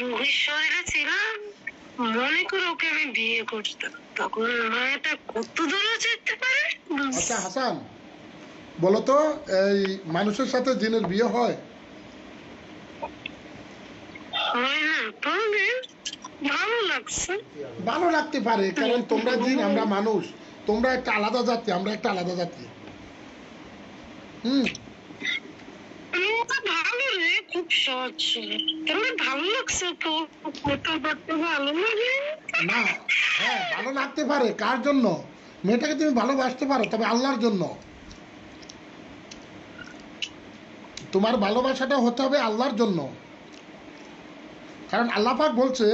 রোগীর শরীরে ছিলাম মনে করে ওকে আমি বিয়ে করতাম। তখন মায়াটা কত দূরে যেতে পারে? আচ্ছা হাসান বলো তো এই মানুষের সাথে জিনের বিয়ে হয়? হয় না তবে ভালো লাগছে। ভালো লাগতে পারে কারণ তোমরা জিন আমরা মানুষ। তোমরা একটা আলাদা জাতি আমরা একটা আলাদা জাতি। হুম? মেয়েটা ভালো রে খুব সহজ ছিল ভালো লাগছে তো করতে ভালো লাগে না হ্যাঁ ভালো লাগতে পারে। কার জন্য? মেয়েটাকে তুমি ভালোবাসতে পারো, তবে আল্লাহর জন্য। তোমার ভালোবাসাটা হতে হবে আল্লাহর জন্য। কারণ আল্লাহ পাক বলছে,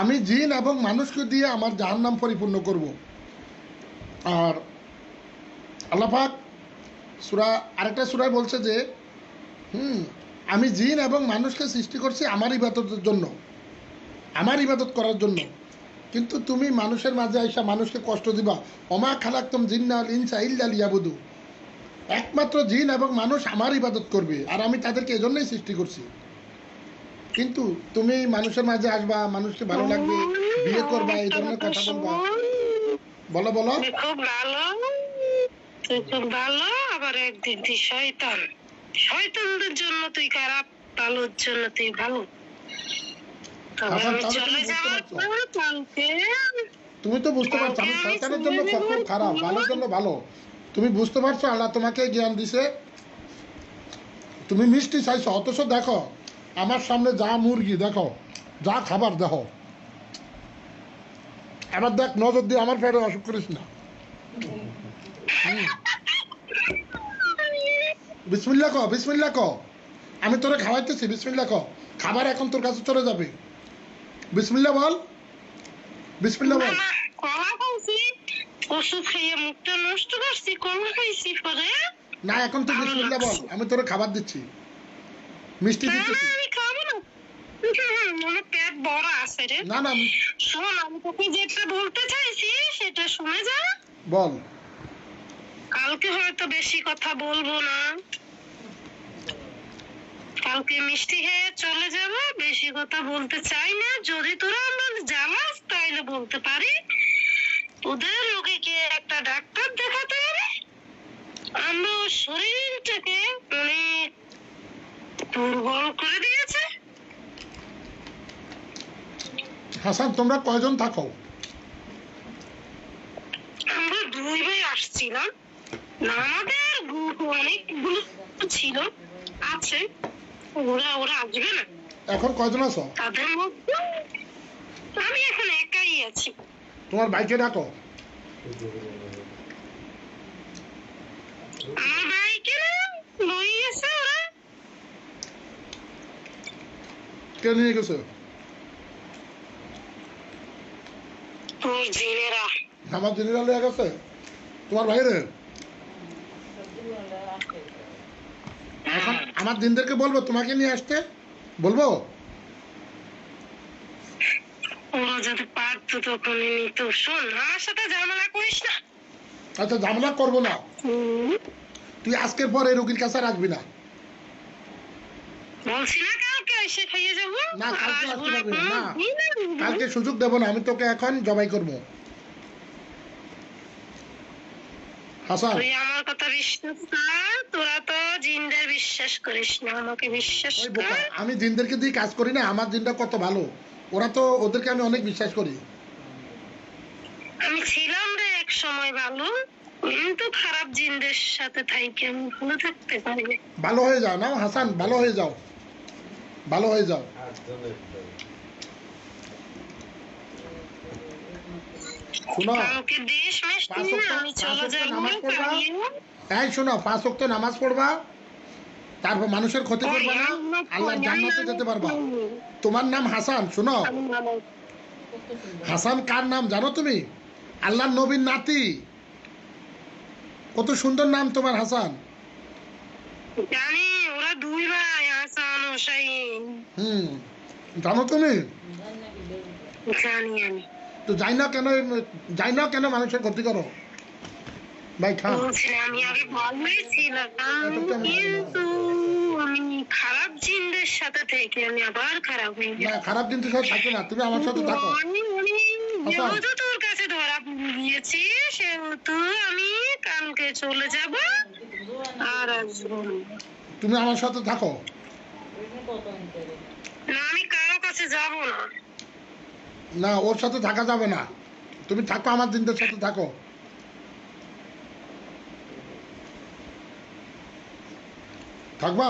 আমি জিন এবং মানুষকে দিয়ে আমার জাহান্নাম পরিপূর্ণ করব। আর আল্লাহ পাক সুরা আরেকটা সুরায় বলছে যে হুম, আমি জিন এবং মানুষকে সৃষ্টি করছি আমার ইবাদতের জন্য, আমার ইবাদত করার জন্য। কিন্তু তুমি মানুষের মাঝে আইসা মানুষকে কষ্ট দিবা। অমা খালাক্তম জিন্নাল ইনসা ইল্লা লিয়াবুদু। একমাত্র জিন এবং মানুষ আমার ইবাদত করবে, আর আমি তাদেরকে এজন্যই সৃষ্টি করছি। কিন্তু তুমি মানুষের মাঝে আসবা, মানুষকে ভালো লাগবে, বিয়ে করবা, এই ধরনের কথা বলবা। বলো বলো। খুব ভালো খুব ভালো, আবার একদিক শয়তান। শয়তানদের জন্য তুই খারাপ ভালোর জন্য তুই ভালো। তুমি তো বুঝতে পারছ আমি জন্য খারাপ ভালোর জন্য ভালো। তুমি বুঝতে পারছ আল্লাহ তোমাকে জ্ঞান দিছে। তুমি মিষ্টি চাইছো অথচ দেখো আমার সামনে যা মুরগি দেখো যা খাবার দেখো। এবার দেখ নজর দিয়ে আমার পেটে অসুখ করিস না। বিসমিল্লা ক বিসমিল্লা ক আমি তোরে খাওয়াইতেছি বিসমিল্লা ক খাবার এখন তোর কাছে চলে যাবে। বিসমিল্লা বল। বিসমিল্লা বল। না, ওষুধ খাইয়ে মুখটা নষ্ট করছি কলা খাইছি পরে? না এখন তুই বিসমিল্লা বল। আমি তোরে খাবার দিচ্ছি। মিষ্টি দিচ্ছি আমি খাব না। পেট বড় আছে রে। না না শোন আমি তোকে যেটা বলতে চাইছি সেটা শুনে যা। বল। কালকে হয়তো বেশি কথা বলব না। কালকে মিষ্টি খেয়ে চলে যাব বেশি কথা বলতে চাই না। যদি তোরা আমার জ্বালাস তাইলে বলতে পারি। ওদের রোগীকে একটা ডাক্তার দেখাতে হবে? আমরা ওর শরীরটাকে অনেক দুর্বল করে দিয়েছে। হাসান তোমরা কয়জন থাকো? আমরা দুই ভাই আসছিলাম না। আমাদের অনেকগুলো ছিল আছে। ওরা ওরা আসবে না। এখন আছো? তাদের মধ্যে আমি এখন একাই আছি। তোমার ডাকো। আমার ভাইকে লই গেছে ওরা। কে নিয়ে গেছে? জিনেরা তোমার বাইরে এখন আমার দিনদেরকে বলব তোমাকে নিয়ে আসতে? বলব? ওরা যদি পারতো তখনই নিত। শোন আমার সাথে ঝামেলা করিস না। আচ্ছা ঝামেলা করব না। তুই আজকের পর রোগীর কাছে আর আসবি না। বলছি না কালকে এসে খাইয়ে যাব। না, কালকে আসতে পারবি না, না। কালকে সুযোগ দেবো না আমি তোকে এখন জবাই করব। হাসান তুই আমার কথা বিশ্বাস কর তোরা তো জিনদের বিশ্বাস করিস না আমাকে বিশ্বাস কর। আমি দিনদেরকে দিয়ে কাজ করি না আমার দিনটা কত ভালো। ওরা তো ওদেরকে আমি অনেক বিশ্বাস করি। আমি ছিলাম রে এক সময় ভালো কিন্তু খারাপ জিনদের সাথে থাইকে আমি ভালো থাকতে পারি। ভালো হয়ে যাও না হাসান ভালো হয়ে যাও। ভালো হয়ে যাও শোনো কালকে দেশ মিষ্টি পাঁচ না, ওয়াক্ত- আমি পাঁচ চলে ওয়াক্ত যাব নামাজ পড়বা? এই শোনো পাঁচ ওয়াক্ত নামাজ পড়বা তারপর মানুষের ক্ষতি করবা না আল্লাহর জান্নাতে যেতে পারবা। তোমার নাম হাসান শোনো। হাসান কার নাম জানো তুমি? আল্লাহর নবীর নাতি। কত সুন্দর নাম তোমার হাসান। জানি ওরা দুই ভাই হাসান ও হুম জানো তুমি? জানি আমি। তো যাই না কেন যাই না কেন মানুষের ক্ষতি করো? ভাই বলছি আমি আগে না। কিন্তু আমি খারাপ জিনদের সাথে থেকে আমি আবার খারাপ হয়ে না গেলাম খারাপ কিন্তু সব থাকে না তুমি আমার সাথে থাকো। আমি। যেহেতু তোর কাছে ধরা গিয়েছি সেহেতু আমি কালকে চলে যাব আর আসব তুমি আমার সাথে থাকো। না আমি কারও কাছে যাব না। না ওর সাথে থাকা যাবে না। তুমি থাকো আমার দিনদের সাথে থাকো। থাকবা?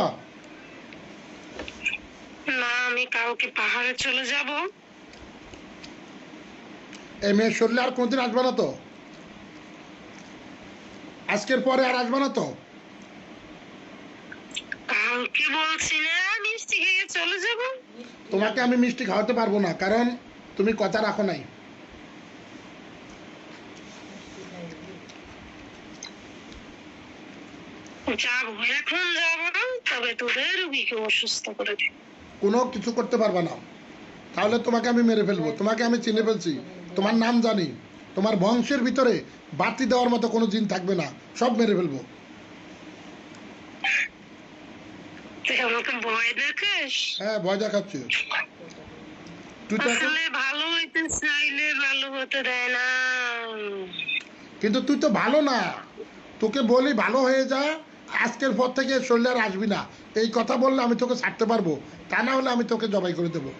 না আমি কাউকে পাহাড়ে চলে যাব। এই মেয়ের শরীরে আর কোনদিন আসবে না তো? আজকের পরে আর আসবে না তো? বলছি না মিষ্টি খেয়ে চলে যাব। তোমাকে আমি মিষ্টি খাওয়াতে পারব না কারণ তুমি কথা রাখো নাই। কোনো কিছু করতে পারবে না। তাহলে তোমাকে আমি মেরে ফেলব। তোমাকে আমি চিনে ফেলছি। তোমার নাম জানি। তোমার বংশের ভিতরে বাড়তি দেওয়ার মতো কোনো জিন থাকবে না। সব মেরে ফেলব। হ্যাঁ ভয় দেখাচ্ছি। আসলে ভালো হইতে চাইলে ভালো হতে দেয় না। কিন্তু তুই তো ভালো না। তোকে বলি ভালো হয়ে যা আজকের পর থেকে শরীরে আর আসবি না। এই কথা বললে আমি তোকে ছাড়তে পারব। তা না হলে আমি তোকে জবাই করে দেবো।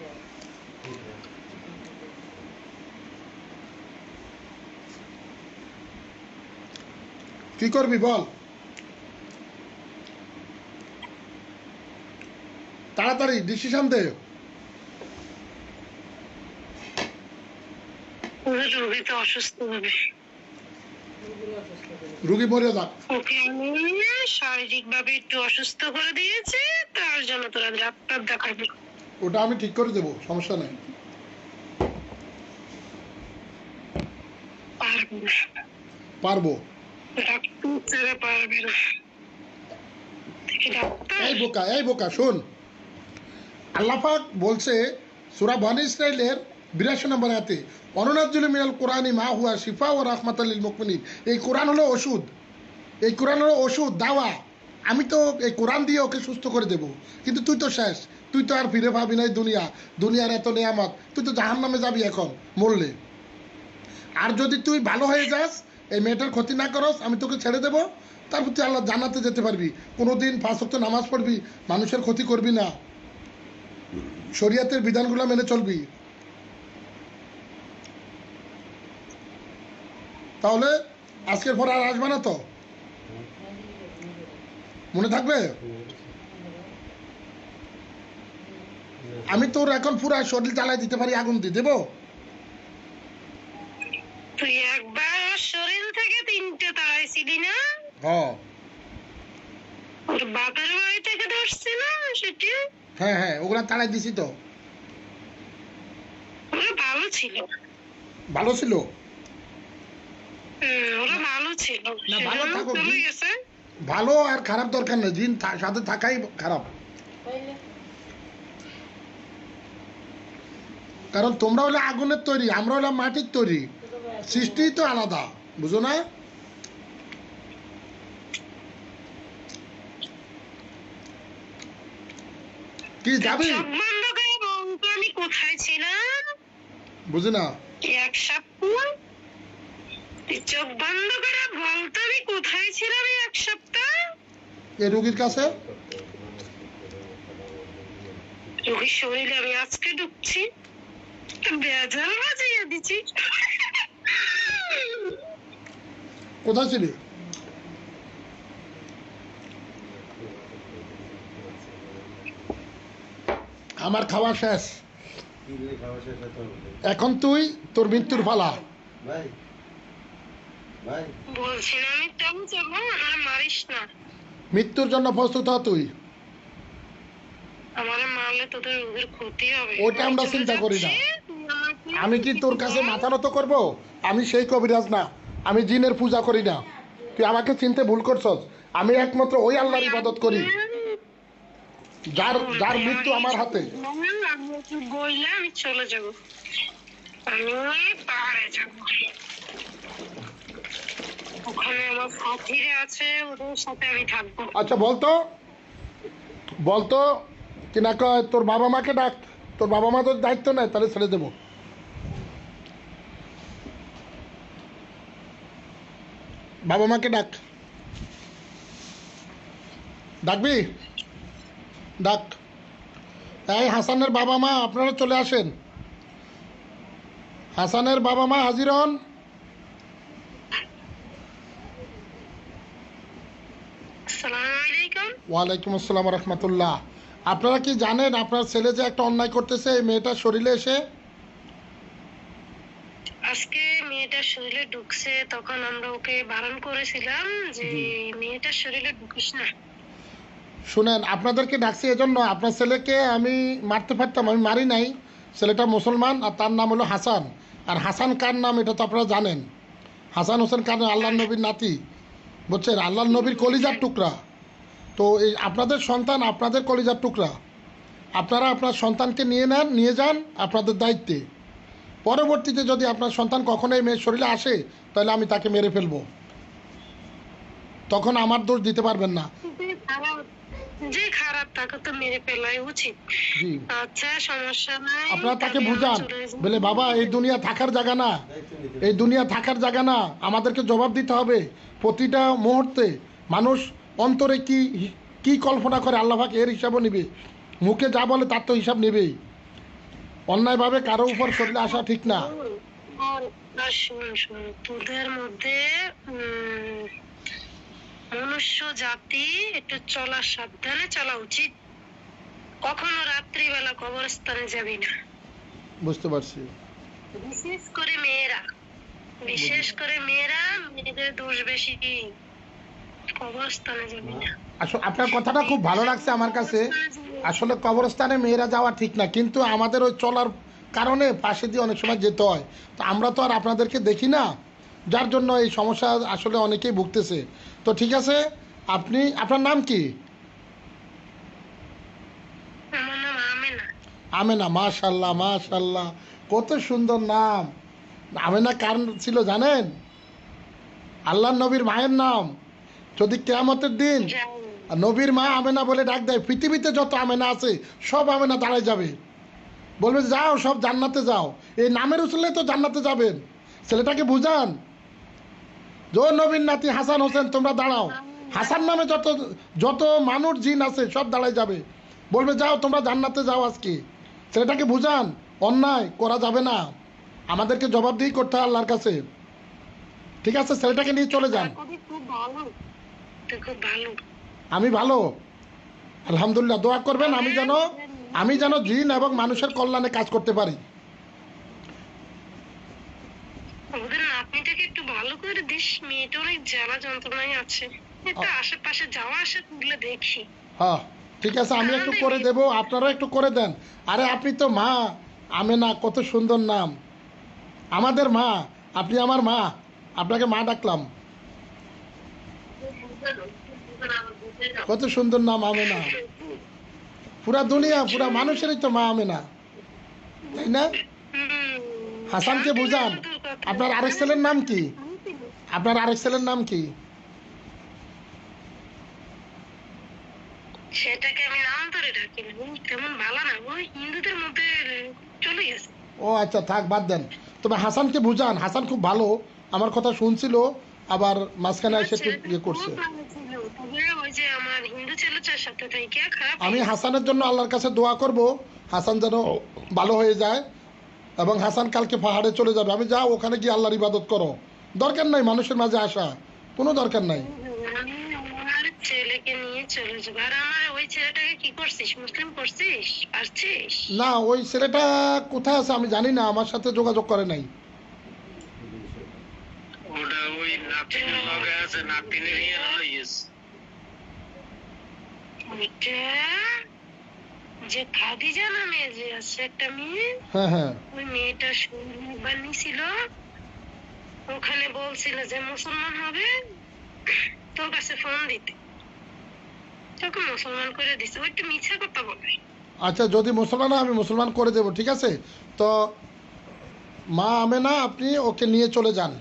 কি করবি বল? তাড়াতাড়ি ডিসিশন দে। রুগী তো অসুস্থ হবে। রুগী মরে যাক। ওকে আমি শারীরিক ভাবে একটু অসুস্থ করে দিয়েছে তার জন্য তোরা ডাক্তার দেখাবি। ওটা আমি ঠিক করে দেবো সমস্যা নেই। পারব এই বোকা এই বোকা শোন। আল্লাপাক বলছে সুরা বনি ইসরাইলের বিরাশি নম্বর হাতে অননাজুল মিনাল কোরআনি মা হুয়া শিফা ও রহমাত আলীল মুকমিনিন। এই কোরআন হলো ওষুধ। এই কোরআন হলো ওষুধ, দাওয়া। আমি তো এই কোরআন দিয়ে ওকে সুস্থ করে দেব। কিন্তু তুই তো শেষ। তুই তো আর ফিরে পাবি নাই দুনিয়া। দুনিয়ার এত নেয়ামত। তুই তো জাহান নামে যাবি এখন, মরলে। আর যদি তুই ভালো হয়ে যাস, এই মেয়েটার ক্ষতি না করস, আমি তোকে ছেড়ে দেবো। তারপর তুই আল্লাহ জানাতে যেতে পারবি। কোনোদিন পাঁচ ওয়াক্ত নামাজ পড়বি, মানুষের ক্ষতি করবি না। শরিয়াতের বিধানগুলো মেনে চলবি। তাহলে আজকের পর আর আসবে না তো? মনে থাকবে? আমি তোর এখন পুরা শরীর জ্বালায় দিতে পারি আগুন দিয়ে দেবো? তুই একবার শরীর থেকে তিনটে তাড়াইছিলি না? হ্যাঁ। ওর বাড়ি থেকে ধরছি না সেটি? হ্যাঁ হ্যাঁ ওগুলা তাড়াই দিছি তো। ভালো ছিল। ভালো ছিল? ওরা ভালো ছিল। না, ভালো আর খারাপ দরকার নেই জিন সাথে থাকাই খারাপ। কারণ তোমরা হলে আগুনের তৈরি আমরা হলাম মাটির তৈরি। সৃষ্টিই তো আলাদা বুঝো না? কি যাবি? আমি কোথায় ছিলাম? বুঝি না। এক সপ্তাহ চোখ বন্ধ করে বলতো আমি কোথায় ছিলাম এক সপ্তাহ? এই রুগীর কাছে? রোগীর শরীরে আমি আজকে ঢুকছি। বেজাল বাজিয়ে দিচ্ছি। কোথায় ছিলি? আমার খাওয়া শেষ। এখন তুই তোর মৃত্যুর পালা। বলছি না আমি তেমন যাব আমার মারিস না। মৃত্যুর জন্য প্রস্তুত হ তুই। আমার মারলে তোদের রোগের ক্ষতি হবে। ওটা আমরা চিন্তা করি না। আমি কি তোর কাছে মাথা নত করব? আমি সেই কবিরাজ না। আমি জিনের পূজা করি না। তুই আমাকে চিনতে ভুল করছস। আমি একমাত্র ওই আল্লাহর ইবাদত করি। যার যার মৃত্যু আমার হাতে। আমি চলে যাব। আমি পাহাড়ে যাব। আচ্ছা বলতো? বলতো? কিনা কয়, তোর বাবা মাকে ডাক। তোর বাবা মা তোর দায়িত্ব নেয়, তাহলে ছেড়ে দেবো। বাবা মাকে ডাক। ডাকবি? ডাক। এই হাসানের বাবা মা, আপনারা চলে আসেন। হাসানের বাবা মা, হাজির হন আসসালামু আলাইকুম ওয়ালাইকুম আসসালাম রহমতুল্লাহ। আপনারা কি জানেন আপনার ছেলে যে একটা অন্যায় করতেছে এই মেয়েটার শরীরে এসে? আজকে মেয়েটার শরীরে ঢুকছে তখন আমরা ওকে বারণ করেছিলাম যে মেয়েটার শরীরে ঢুকিস না। শুনেন আপনাদেরকে ডাকছি এজন্য আপনার ছেলেকে আমি মারতে পারতাম আমি মারি নাই। ছেলেটা মুসলমান আর তার নাম হলো হাসান। আর হাসান কার নাম এটা তো আপনারা জানেন। হাসান হোসেন কার আল্লাহ নবীর নাতি। বুঝছেন? আল্লাহ নবীর কলিজার টুকরা। তো এই আপনাদের সন্তান আপনাদের কলিজার টুকরা। আপনারা আপনার সন্তানকে নিয়ে নেন নিয়ে যান আপনাদের দায়িত্বে। পরবর্তীতে যদি আপনার সন্তান কখনো এই মেয়ের শরীরে আসে তাহলে আমি তাকে মেরে ফেলব। তখন আমার দোষ দিতে পারবেন না। যে খারাপ তাকে তো মেরে ফেলাই উচিত। আচ্ছা সমস্যা নাই। আপনারা তাকে বুঝান। বলে বাবা এই দুনিয়া থাকার জায়গা না। এই দুনিয়া থাকার জায়গা না। আমাদেরকে জবাব দিতে হবে। প্রতিটা মুহূর্তে মানুষ অন্তরে কি কি কল্পনা করে আল্লাহাক এর হিসাবও নেবে। মুখে যা বলে তার তো হিসাব নেবেই। অন্যায়ভাবে কারও উপর শরীরে আসা ঠিক না। তোদের মধ্যে মনুষ্য জাতি একটু চলা সাবধানে চলা উচিত। কখনো রাত্রিবেলা কবরস্থানে যাবি না। বুঝতে পারছি। বিশেষ করে মেয়েরা। বিশেষ করে মেয়েরা মেয়েদের দোষ বেশি। কবরস্থানে যাবি না। আসলে আপনার কথাটা খুব ভালো লাগছে আমার কাছে। আসলে কবরস্থানে মেয়েরা যাওয়া ঠিক না কিন্তু আমাদের ওই চলার কারণে পাশে দিয়ে অনেক সময় যেতে হয়। তো আমরা তো আর আপনাদেরকে দেখি না। যার জন্য এই সমস্যা আসলে অনেকেই ভুগতেছে। তো ঠিক আছে আপনি আপনার নাম কি? আমেনা মাশাল্লাহ মাশাল্লাহ। কত সুন্দর নাম। আমেনা কার ছিল জানেন? আল্লাহ নবীর মায়ের নাম। যদি কেয়ামতের দিন নবীর মা আমেনা বলে ডাক দেয় পৃথিবীতে যত আমেনা আছে সব আমেনা দাঁড়ায় যাবে। বলবে যাও সব জান্নাতে যাও। এই নামের উচলে তো জান্নাতে যাবেন। ছেলেটাকে বুঝান। জো নবীর নাতি হাসান হোসেন তোমরা দাঁড়াও। হাসান নামে যত যত মানুষ জিন আছে সব দাঁড়ায় যাবে। বলবে যাও তোমরা জান্নাতে যাও আজকে। ছেলেটাকে বুঝান অন্যায় করা যাবে না। আমাদেরকে জবাবদিহি করতে হয় আল্লাহর কাছে। ঠিক আছে ছেলেটাকে নিয়ে চলে যান। আমি ভালো। আলহামদুলিল্লাহ দোয়া করবেন আমি যেন আমি যেন জিন এবং মানুষের কল্যাণে কাজ করতে পারি। একটু ভালো করে দিস মেয়েটা অনেক জ্বালা যন্ত্রণায় আছে। একটু আশেপাশে যাওয়া আসা করলে দেখি। হ্যাঁ ঠিক আছে আমি একটু করে দেব আপনারা একটু করে দেন। আরে আপনি তো মা আমেনা কত সুন্দর নাম। আমাদের মা, আপনি আমার মা, আপনাকে মা ডাকলাম। কত সুন্দর নাম আমেনা পুরা দুনিয়া, পুরা মানুষেরই তো মা আমেনা তাই না? হাসানকে বুঝান, আপনার আরেক ছেলের নাম কি? আপনার আরেক ছেলের নাম কি? সেটাকে আমি নাম ধরে ডাকি তেমন ভালো না। ওই হিন্দুদের মধ্যে চলে গেছে। ও আচ্ছা থাক বাদ দেন। তবে হাসানকে বুঝান হাসান খুব ভালো। আমার কথা শুনছিল আবার মাঝখানে এসে একটু ইয়ে করছে। আমি হাসানের জন্য আল্লাহর কাছে দোয়া করব হাসান যেন ভালো হয়ে যায় এবং হাসান কালকে পাহাড়ে চলে যাবে। আমি যাও ওখানে গিয়ে আল্লাহর ইবাদত করো। দরকার নাই মানুষের মাঝে আসা কোনো দরকার নাই। ছেলেকে নিয়ে চলে যাব। আর আমার ওই ছেলেটাকে কি করছিস? মুসলিম করছিস? পারছিস? না ওই ছেলেটা কোথায় আছে আমি জানি না আমার সাথে যোগাযোগ করে নাই। ওটা ওই নাতিনের লগে আছে নাতিনের ইয়ে ওইটা যে খাদিজা নামে যে আছে একটা মেয়ে হ্যাঁ হ্যাঁ। ওই মেয়েটা একবার নিছিল। ওখানে বলছিল যে মুসলমান হবে তোর কাছে ফোন দিতে। তোকে মুসলমান করে দিছে? ওই একটু মিথ্যা কথা বলে। আচ্ছা যদি মুসলমান আমি মুসলমান করে দেব ঠিক আছে? তো মা আমেনা আপনি ওকে নিয়ে চলে যান।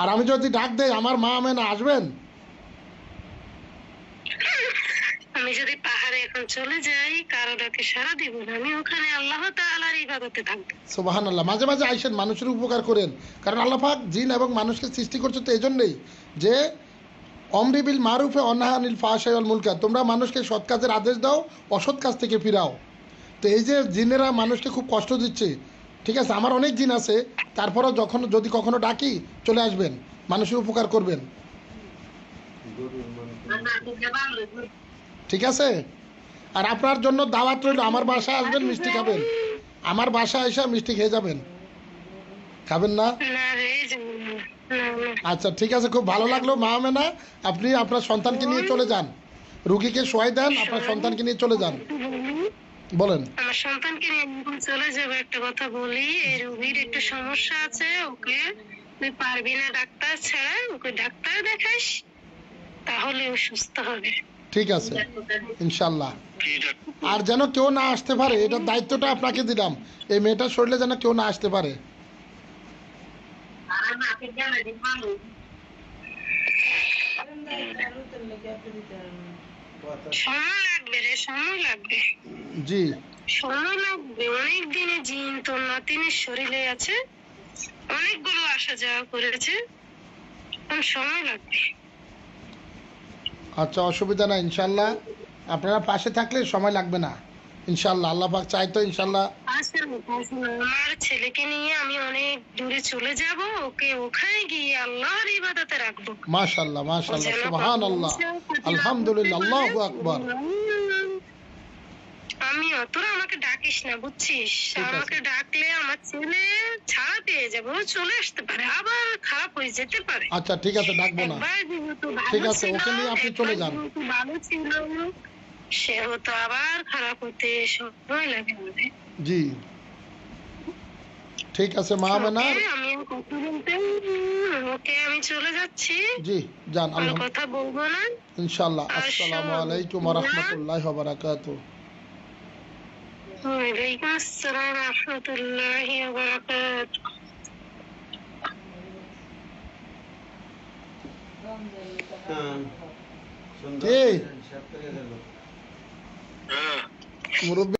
আর আমি যদি ডাক দেই আমার মা আমেনা আসবেন? আমি যদি পাহাড়ে এখন চলে যাই সারা দিব না আমি ওখানে আল্লাহ তাআলার ইবাদতে থাকব। সুবাহান মাঝে মাঝে আইসেন মানুষের উপকার করেন। কারণ আল্লাহ পাক জিন এবং মানুষকে সৃষ্টি করছে তো এই জন্যই অমরিবিল মারুফে অনাহানিল ফাশাইল মুলকা। তোমরা মানুষকে সৎ কাজের আদেশ দাও, অসৎ কাজ থেকে ফিরাও। তো এই যে জিনেরা মানুষকে খুব কষ্ট দিচ্ছে, ঠিক আছে, আমার অনেক জিন আছে, তারপরেও যখন, যদি কখনো ডাকি, চলে আসবেন, মানুষের উপকার করবেন। ঠিক আছে? আর আপনার জন্য দাওয়াত রইল, আমার বাসায় আসবেন, মিষ্টি খাবেন। আমার বাসায় এসে মিষ্টি খেয়ে যাবেন। খাবেন না? আচ্ছা ঠিক আছে খুব ভালো লাগল মা মেনা। আপনি আপনার সন্তানকে নিয়ে চলে যান। রুগীকে শোয়াই দেন আপনার সন্তানকে নিয়ে চলে যান। বলেন। আমার সন্তানকে নিয়ে চলে যাব একটা কথা বলি। এই রোগীর একটু সমস্যা আছে ওকে তুই পারবি না ডাক্তার ছাড়া ওকে ডাক্তার দেখাস তাহলে ও সুস্থ হবে। ঠিক আছে ইনশাল্লাহ। আর যেন কেউ না আসতে পারে এটার দায়িত্বটা আপনাকে দিলাম। এই মেয়েটার শরীরে যেন কেউ না আসতে পারে কথা সময় লাগবে রে সময় লাগবে শরীরে আছে অনেকগুলো আসা যাওয়া করেছে আচ্ছা অসুবিধা নাই ইনশাল্লাহ আপনারা পাশে থাকলে সময় লাগবে না ইনশাল্লাহ আল্লাহ পাক চাইতো ইনশাল্লাহ আসলে আমার ছেলেকে নিয়ে আমি অনেক দূরে চলে যাব ওকে ওখানে গিয়ে আল্লাহর ইবাদতে রাখব। মাশাল্লাহ মাশাল্লাহ যেন সুবহান আল্লাহ আলহামদুলিল্লাহ আল্লাহু আকবার। আমি অতরা আমাকে ডাকিস না বুঝছিস? আমাকে ডাকলে আমার ছেলে ছাড়া পেয়ে যাবে ও চলে আসতে পারে আবার খারাপ হয়ে যেতে পারে। আচ্ছা ঠিক আছে ডাকবো না। ঠিক আছে, ওকে নিয়ে আপনি চলে যান। ভালো ছিল সে হতো আবার খারাপ হতে সময় লাগে আমাদের। জি। ঠিক আছে মা মেনা আমি ওকে আমি চলে যাচ্ছি। জি যান আল্লাহ। কথা বলব না। ইনশাল্লাহ আর আসসালামু আলাইকুম না? রহমতুল্লাহ বারাকাতু ওয়ালাইকুম আসসালাম রহমতুল্লাহি ওয়া বারাকাতুহু হ্যাঁ সুন্দর মুরব্বী